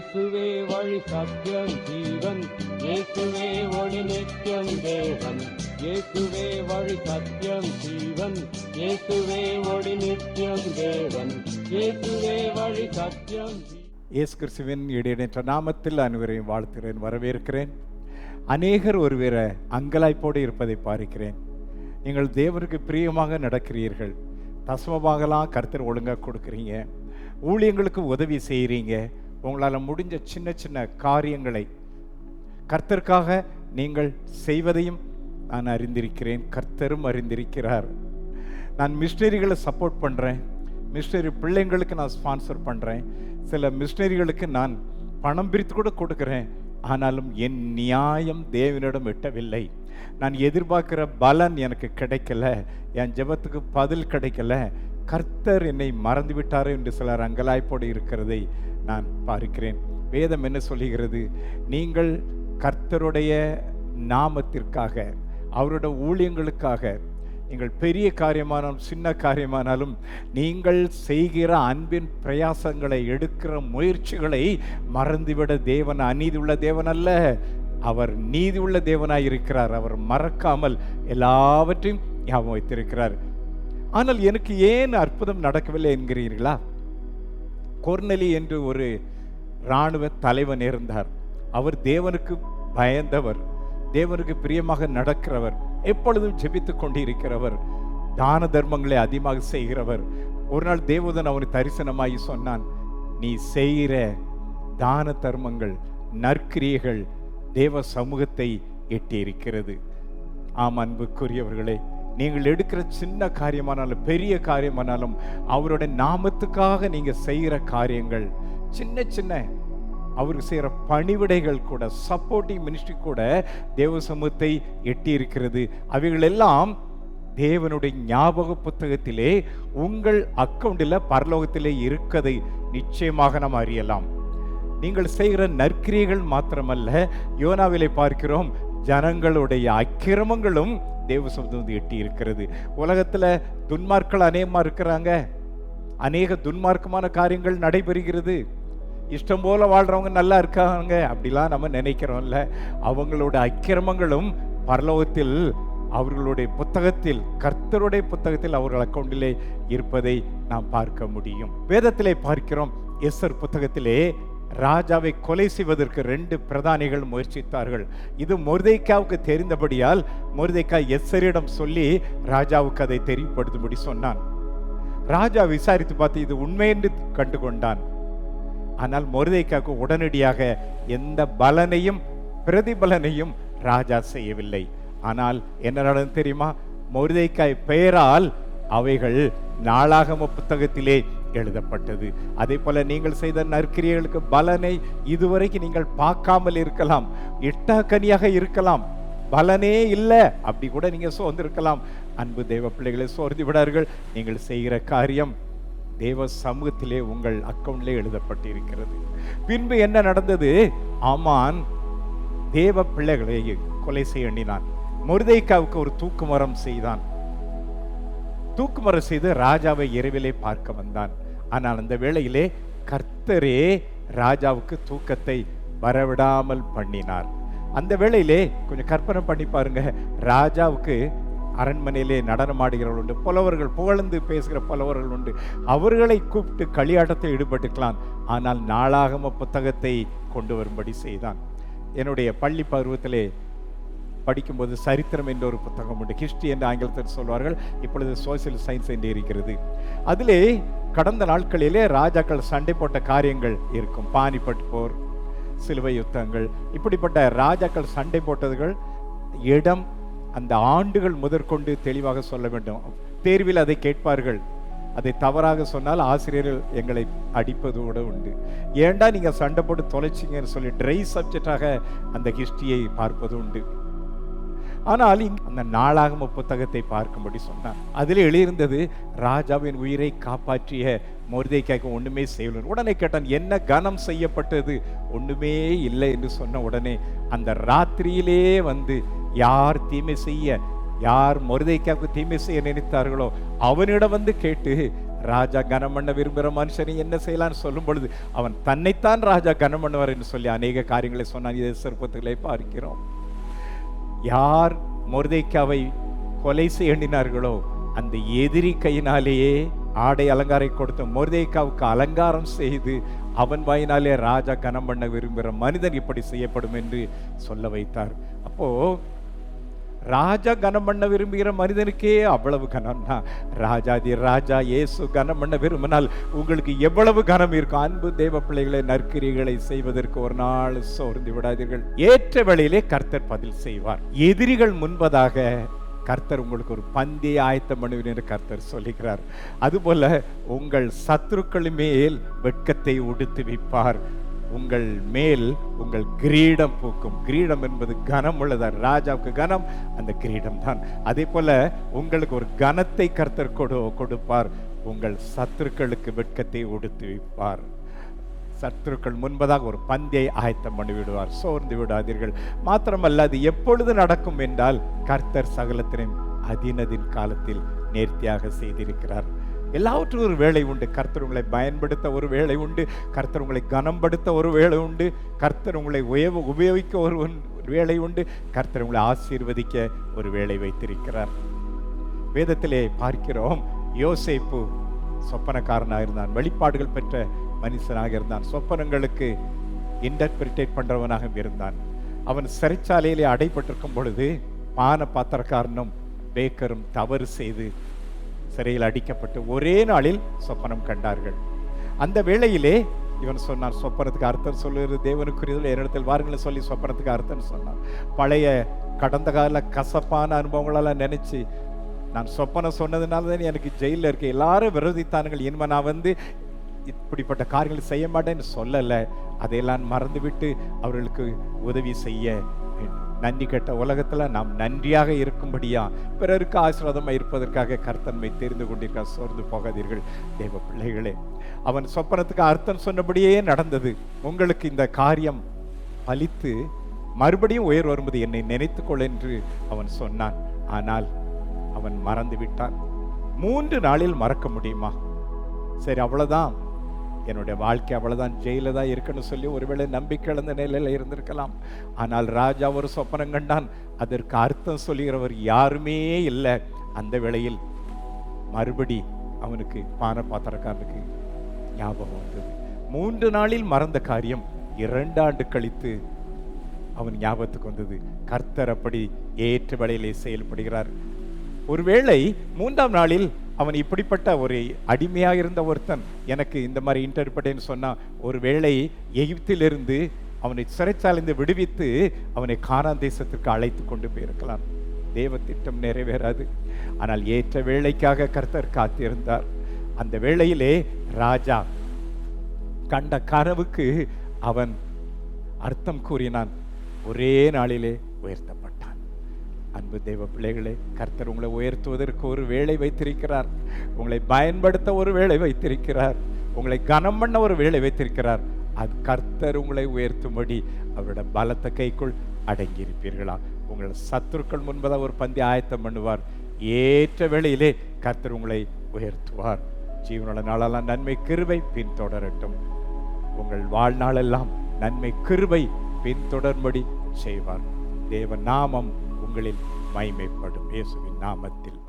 இயேசுவே வழி சத்தியம் ஜீவன். இயேசுவே ஒளி நித்தியம் தேவன். இயேசுவே வழி சத்தியம் ஜீவன். இயேசுவே ஒளி நித்தியம் தேவன். இயேசுவே வழி சத்தியம் இயேசு கிறிஸ்துவின் இடையிடற்ற நாமத்தில் அனைவரையும் வாழ்த்துகிறேன் வரவேற்கிறேன். அநேகர் ஒருவேளை அங்கலாய்ப்போடு இருப்பதை பார்க்கிறேன். நீங்கள் தேவனுக்கு பிரியமாக நடக்கிறீர்கள். தசமமாகலாம் கருத்தர் ஒழுங்காக கொடுக்குறீங்க. ஊழியங்களுக்கு உதவி செய்கிறீங்க. உங்களால் முடிஞ்ச சின்ன சின்ன காரியங்களை கர்த்தருக்காக நீங்கள் செய்வதையும் நான் அறிந்திருக்கிறேன். கர்த்தரும் அறிந்திருக்கிறார். நான் மிஷினரிகளை சப்போர்ட் பண்ணுறேன் மிஷினரி பிள்ளைங்களுக்கு நான் ஸ்பான்சர் பண்ணுறேன் சில மிஷினரிகளுக்கு நான் பணம் பிரித்து கூட கொடுக்குறேன். ஆனாலும் என் நியாயம் தேவனிடம் எட்டவில்லை. நான் எதிர்பார்க்கிற பலன் எனக்கு கிடைக்கல. என் ஜெபத்துக்கு பதில் கிடைக்கல. கர்த்தர் என்னை மறந்து விட்டாரோ என்று சிலர் அங்கலாய்ப்போடு இருக்கிறதை நான் பார்க்கிறேன். வேதம் என்ன சொல்லுகிறது? நீங்கள் கர்த்தருடைய நாமத்திற்காக அவரோட ஊழியங்களுக்காக நீங்கள் பெரிய காரியமானாலும் சின்ன காரியமானாலும் நீங்கள் செய்கிற அன்பின் பிரயாசங்களை எடுக்கிற முயற்சிகளை மறந்துவிட தேவன் அநீதி உள்ள தேவன் அல்ல அவர் நீதியுள்ள தேவனாய் இருக்கிறார் அவர் மறக்காமல் எல்லாவற்றையும் ஞாபகம் வைத்திருக்கிறார் ஆனால் எனக்கு ஏன் அற்புதம் நடக்கவில்லை என்கிறீர்களா? கொர்னலி என்று ஒரு இராணுவ தலைவன் இருந்தார். அவர் தேவனுக்கு பயந்தவர் தேவனுக்கு பிரியமாக நடக்கிறவர் எப்பொழுதும் ஜெபித்துக் கொண்டிருக்கிறவர் தான தர்மங்களை அதிகமாக செய்கிறவர். ஒரு நாள் தேவதன் அவனுக்கு தரிசனமாகி சொன்னான் நீ செய்கிற தான தர்மங்கள் நற்கிரியைகள் தேவ சமூகத்தை எட்டியிருக்கிறது. ஆம் அன்புக்குரியவர்களே நீங்கள் எடுக்கிற சின்ன காரியமானாலும் பெரிய காரியமானாலும் அவருடைய நாமத்துக்காக நீங்கள் செய்கிற காரியங்கள் சின்ன சின்ன அவருக்கு செய்கிற பணிவிடைகள் கூட சப்போர்ட்டிங் மினிஸ்ட்ரி கூட தேவ சமூகத்தை எட்டி இருக்கிறது அவைகள் எல்லாம் தேவனுடைய ஞாபக புத்தகத்திலே உங்கள் அக்கவுண்டில் பரலோகத்திலே இருக்கதை நிச்சயமாக நாம் அறியலாம். நீங்கள் செய்கிற நற்கிரியைகள் மாத்திரமல்ல யோனாவிலே பார்க்கிறோம் ஜனங்களுடைய அக்கிரமங்களும் தேவ சமுதம் வந்து எட்டி இருக்கிறது. உலகத்துல துன்மார்கள் அநேகமா இருக்கிறாங்க. அநேக துன்மார்க்கமான காரியங்கள் நடைபெறுகிறது. இஷ்டம் போல வாழ்றவங்க நல்லா இருக்காங்க. அப்படிலாம் நம்ம நினைக்கிறோம்ல. அவங்களோட அக்கிரமங்களும் பரலோகத்தில் அவர்களுடைய புத்தகத்தில் கர்த்தருடைய புத்தகத்தில் அவர்கள் அக்கௌண்டிலே இருப்பதை நாம் பார்க்க முடியும். வேதத்திலே பார்க்கிறோம். எஸ்ஆர் புத்தகத்திலே ராஜாவை கொலை செய்வதற்கு ரெண்டு பிரதானிகள் முயற்சித்தார்கள். இது மொர்தேக்காவுக்கு தெரிந்தபடியால் மொர்தேக்கா எஸ்ஸரிடம் சொல்லி ராஜாவுக்கு அதை தெரியப்படுத்தும்படி சொன்னான். ராஜா விசாரித்து பார்த்து இது உண்மை என்று கண்டு கொண்டான் ஆனால் மொர்தேக்காவுக்கு உடனடியாக எந்த பலனையும் பிரதிபலனையும் ராஜா செய்யவில்லை. ஆனால் என்ன நடந்தது தெரியுமா? மொர்தேக்காய் பெயரால் அவைகள் நாளாகம புத்தகத்திலே எழுதப்பட்டது. அதே போல நீங்கள் செய்த நற்கிரியர்களுக்கு பலனை இதுவரைக்கும் நீங்கள் பார்க்காமல் இருக்கலாம். எட்டாக்கனியாக இருக்கலாம். பலனே இல்லை. அப்படி கூட நீங்கள் சோர்ந்திருக்கலாம். அன்பு தேவ பிள்ளைகளை சோர்ந்து விடார்கள். நீங்கள் செய்கிற காரியம் தேவ சமூகத்திலே உங்கள் அக்கௌண்ட்லே எழுதப்பட்டிருக்கிறது. பின்பு என்ன நடந்தது? ஆமான் தேவ பிள்ளைகளை கொலை செய்ய எண்ணினான். முருதைக்காவுக்கு ஒரு தூக்கு மரம் செய்தான். தூக்குமரம் செய்து ராஜாவை இரவிலே பார்க்க வந்தான். ஆனால் அந்த வேளையிலே கர்த்தரே ராஜாவுக்கு தூக்கத்தை வரவிடாமல் பண்ணினார். அந்த வேளையிலே கொஞ்சம் கற்பனை பண்ணி பாருங்க. ராஜாவுக்கு அரண்மனையிலே நடனமாடுகிறவர்கள் உண்டு புலவர்கள் புகழ்ந்து பேசுகிற புலவர்கள் உண்டு. அவர்களை கூப்பிட்டு களியாட்டத்தை ஈடுபட்டுக்கலாம். ஆனால் நாளாகம புத்தகத்தை கொண்டு வரும்படி செய்தான். என்னுடைய பள்ளி பருவத்திலே படிக்கும்போது சரித்திரம் என்ற ஒரு புத்தகம் உண்டு. ஹிஸ்ட்ரி என்று ஆங்கிலத்தில் சொல்வார்கள். இப்பொழுது சோசியல் சயின்ஸ் என்று இருக்கிறது. அதிலே கடந்த நாட்களிலே ராஜாக்கள் சண்டை போட்ட காரியங்கள் இருக்கும். பானிபட் போர் சிலுவை யுத்தங்கள். இப்படிப்பட்ட ராஜாக்கள் சண்டை போட்டதுகள் இடம் அந்த ஆண்டுகள் முதற்கொண்டு தெளிவாக சொல்ல வேண்டும். தேர்வில் அதை கேட்பார்கள். அதை தவறாக சொன்னால் ஆசிரியர்கள் எங்களை அடிப்பது கூட உண்டு. ஏன்டா நீங்கள் சண்டை போட்டு தொலைச்சிங்கன்னு சொல்லி ட்ரை சப்ஜெக்டாக அந்த ஹிஸ்ட்ரியை பார்ப்பது உண்டு. ஆனால் இங்க அந்த நாளாகம புத்தகத்தை பார்க்கும்படி சொன்னார். அதில் எழுதியிருந்தது ராஜாவின் உயிரை காப்பாற்றிய மொர்தேக்காய்க்கு ஒண்ணுமே செய்யல உடனே கேட்டான் என்ன கனம் செய்யப்பட்டது? ஒண்ணுமே இல்லை என்று சொன்ன உடனே அந்த ராத்திரியிலே வந்து யார் தீமை செய்ய யார் மொருதைக்காவுக்கு தீமை செய்ய நினைத்தார்களோ அவனிடம் வந்து கேட்டு ராஜா கனம் பண்ண விரும்புகிற மனுஷனை என்ன செய்யலாம்னு சொல்லும் பொழுது அவன் தன்னைத்தான் ராஜா கனம் பண்ணுவார் என்று சொல்லி அநேக காரியங்களை சொன்னான். இதை சிற்பத்திலே பார்க்கிறோம். யார் மொர்தேக்காவை கொலை செய்ய எண்ணினார்களோ அந்த எதிரி கையினாலேயே ஆடை அலங்காரை கொடுத்த மொர்தேக்காவுக்கு அலங்காரம் செய்து அவன் வாயினாலே ராஜா கனம் பண்ண விரும்புகிற மனிதன் இப்படி செய்யப்படும் என்று சொல்ல வைத்தார். அப்போது ராஜா கனம் பண்ண விரும்புகிற மனிதனுக்கே அவ்வளவு கனம்னா ராஜாதி ராஜா இயேசு கனம் பண்ண விரும்பினால் உங்களுக்கு எவ்வளவு கனம் இருக்கும்? அன்பு தேவ பிள்ளைகளை நற்கிரிகளை செய்வதற்கு ஒரு நாள் சோர்ந்து விடாதீர்கள். ஏற்ற வேளையிலே கர்த்தர் பதில் செய்வார். எதிரிகள் முன்பதாக கர்த்தர் உங்களுக்கு ஒரு பந்தியை ஆயத்தம் பண்ணுவேன் என்று கர்த்தர் சொல்லுகிறார். அதுபோல உங்கள் சத்துருக்கள் மேல் வெட்கத்தை உடுத்து வைப்பார். உங்கள் மேல் உங்கள் கிரீடம் பூக்கும். கிரீடம் என்பது கனம் உள்ளதா ராஜாவுக்கு கனம் அந்த கிரீடம் தான். அதே போல உங்களுக்கு ஒரு கனத்தை கர்த்தர் கொடு கொடுப்பார். உங்கள் சத்துருக்களுக்கு வெட்கத்தை உடுத்து வைப்பார். சத்துருக்கள் முன்பதாக ஒரு பந்தியை ஆயத்தம் பண்ணி விடுவார். சோர்ந்து விடாதீர்கள். மாத்திரமல்ல அது எப்பொழுது நடக்கும் என்றால் கர்த்தர் சகலத்தினையும் அதினதின் காலத்தில் நேர்த்தியாக செய்திருக்கிறார். எல்லாவற்றும் ஒரு வேலை உண்டு. கர்த்தர் உங்களை பயன்படுத்த ஒரு வேலை உண்டு. கர்த்தர் உங்களை கனம்படுத்த ஒரு வேலை உண்டு. கர்த்தர் உங்களை உயவ உபயோகிக்க ஒரு ஒரு வேலை உண்டு. கர்த்தர் உங்களை ஆசீர்வதிக்க ஒரு வேலை வைத்திருக்கிறார். வேதத்திலே பார்க்கிறோம் யோசேப்பு சொப்பனக்காரனாக இருந்தான் வெளிப்பாடுகள் பெற்ற மனுஷனாக இருந்தான் சொப்பனங்களுக்கு இன்டர்பிரிட்டேட் பண்ணுறவனாக இருந்தான். அவன் சிறைச்சாலையிலே அடைபட்டிருக்கும் பொழுது பான பாத்திரக்காரனும் பேக்கரும் தவறு செய்து சிறையில் அடிக்கப்பட்டு ஒரே நாளில் சொப்பனம் கண்டார்கள். அந்த வேளையிலே இவன் சொன்னான் சொப்பனத்துக்கு அர்த்தம் சொல்லுறது தேவனுக்குரியதில் என்னிடத்தில் வாருங்கள் சொல்லி சொப்பனத்துக்கு அர்த்தம் சொன்னான். பழைய கடந்த கால கசப்பான அனுபவங்களெல்லாம் நினச்சி நான் சொப்பனம் சொன்னதுனால தான் எனக்கு ஜெயிலில் இருக்க எல்லாரும் விரோதித்தானுங்கள் இனிமே நான் வந்து இப்படிப்பட்ட காரியங்களை செய்ய மாட்டேன்னு சொல்லலை. அதையெல்லாம் மறந்துவிட்டு அவர்களுக்கு உதவி செய்ய நன்றி கெட்ட உலகத்தில் நாம் நன்றியாக இருக்கும்படியா பிறருக்கு ஆசீர்வாதமாக இருப்பதற்காக கர்த்தன்மை தெரிந்து கொண்டிருக்க சோர்ந்து போகாதீர்கள். தேவ பிள்ளைகளே அவன் சொப்பனத்துக்கு அர்த்தம் சொன்னபடியே நடந்தது. உங்களுக்கு இந்த காரியம் பலித்து மறுபடியும் உயர் வரும்போது என்னை நினைத்துக்கொள் என்று அவன் சொன்னான். ஆனால் அவன் மறந்து விட்டான். மூன்று நாளில் மறக்க முடியுமா? சரி அவ்வளோதான் என்னுடைய வாழ்க்கை அவ்வளோதான் ஜெயிலில் தான் இருக்குன்னு சொல்லி ஒருவேளை நம்பிக்கை இழந்த நிலையில் இருந்திருக்கலாம். ஆனால் ராஜா ஒரு சொப்பனம் கண்டான். அதற்கு அர்த்தம் சொல்லுகிறவர் யாருமே இல்லை. அந்த வேளையில் மறுபடி அவனுக்கு பான பாத்திரக்காரனுக்கு ஞாபகம் வந்தது. மூன்று நாளில் மறந்த காரியம் இரண்டு ஆண்டு கழித்து அவன் ஞாபகத்துக்கு வந்தது. கர்த்தர் அப்படி ஏற்ற வேளையிலே செயல்படுகிறார். ஒருவேளை மூன்றாம் நாளில் அவன் இப்படிப்பட்ட ஒரு அடிமையாக இருந்த ஒருத்தன் எனக்கு இந்த மாதிரி இன்டர்வடைன்னு சொன்னால் ஒரு வேளை எகிப்திலிருந்து அவனை சிறைச்சாலைந்து விடுவித்து அவனை கானான் தேசத்திற்கு அழைத்து கொண்டு போயிருக்கலாம். தேவ திட்டம் நிறைவேறாது. ஆனால் ஏற்ற வேளைக்காக கர்த்தர் காத்திருந்தார். அந்த வேளையிலே ராஜா கண்ட கனவுக்கு அவன் அர்த்தம் கூறினான். ஒரே நாளிலே உயர்த்தப்பட்டான். அன்பு தெய்வ பிள்ளைகளே கர்த்தர் உங்களை உயர்த்துவதற்கு ஒரு வேலை வைத்திருக்கிறார். உங்களை பயன்படுத்த ஒரு வேலை வைத்திருக்கிறார். உங்களை கனம் பண்ண ஒரு வேலை வைத்திருக்கிறார். அது கர்த்தர் உங்களை உயர்த்தும்படி அவரோட பலத்த கைக்குள் அடங்கியிருப்பீர்களா? உங்களை சத்துருக்கள் முன்பதாக ஒரு பந்தி ஆயத்தம் பண்ணுவார். ஏற்ற வேளையிலே கர்த்தர் உங்களை உயர்த்துவார். ஜீவனோட நாளெல்லாம் நன்மை கிருவை பின்தொடரட்டும். உங்கள் வாழ்நாளெல்லாம் நன்மை கிருவை பின்தொடர்படி செய்வார். தேவ நாமம் உங்களில் மைமைப்படும் இயேசுவின் நாமத்தில்.